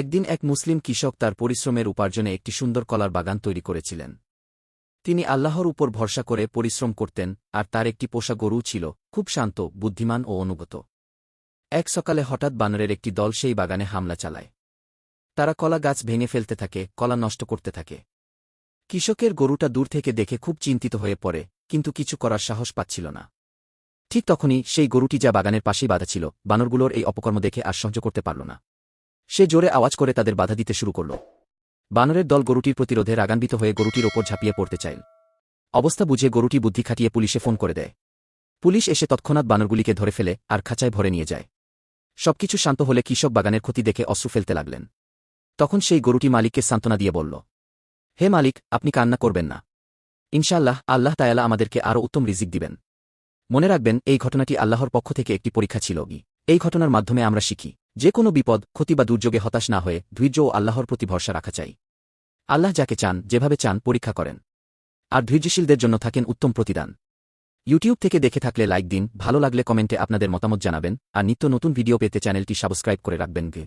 একদিন এক মুসলিম কৃষক তার পরিশ্রমের উপার্জনে একটি সুন্দর কলার বাগান তৈরি করেছিলেন। তিনি আল্লাহর উপর ভরসা করে পরিশ্রম করতেন, আর তার একটি পোষা গরু ছিল, খুব শান্ত, বুদ্ধিমান ও অনুগত। এক সকালে হঠাৎ বানরের একটি দল সেই বাগানে হামলা চালায়। তারা কলা গাছ ভেঙে ফেলতে থাকে, কলা নষ্ট করতে থাকে। কৃষকের গরুটা দূর থেকে দেখে খুব চিন্তিত হয়ে পড়ে, কিন্তু কিছু করার সাহস পাচ্ছিল না। ঠিক তখনই সেই গরুটি যা বাগানের পাশেই বাধা ছিল, বানরগুলোর এই অপকর্ম দেখে আর সহ্য করতে পারল না। সে জোরে আওয়াজ করে তাদের বাধা দিতে শুরু করল। বানরের দল গরুটির প্রতিরোধে রাগান্বিত হয়ে গরুটির ওপর ঝাঁপিয়ে পড়তে চাইল। অবস্থা বুঝে গরুটি বুদ্ধি খাটিয়ে পুলিশে ফোন করে দেয়। পুলিশ এসে তৎক্ষণাৎ বানরগুলিকে ধরে ফেলে আর খাঁচায় ভরে নিয়ে যায়। সবকিছু শান্ত হলে কৃষক বাগানের ক্ষতি দেখে অশ্রু ফেলতে লাগলেন। তখন সেই গরুটি মালিককে সান্ত্বনা দিয়ে বলল, হে মালিক, আপনি কান্না করবেন না। ইনশাআল্লাহ, আল্লাহ তায়ালা আমাদেরকে আরও উত্তম রিজিক দিবেন। মনে রাখবেন, এই ঘটনাটি আল্লাহর পক্ষ থেকে একটি পরীক্ষা ছিল গি এই ঘটনার মাধ্যমে আমরা শিখি, যে কোনো বিপদ, ক্ষতি বা দুর্যোগে হতাশ না হয়ে ধৈর্য ও আল্লাহর প্রতি ভরসা রাখা চাই। আল্লাহ যাকে চান, যেভাবে চান, পরীক্ষা করেন। আর ধৈর্যশীলদের জন্য থাকেন উত্তম প্রতিদান। ইউটিউব থেকে দেখে থাকলে লাইক দিন, ভালো লাগলে কমেন্টে আপনাদের মতামত জানাবেন, আর নিত্য নতুন ভিডিও পেতে চ্যানেলটি সাবস্ক্রাইব করে রাখবেন গে।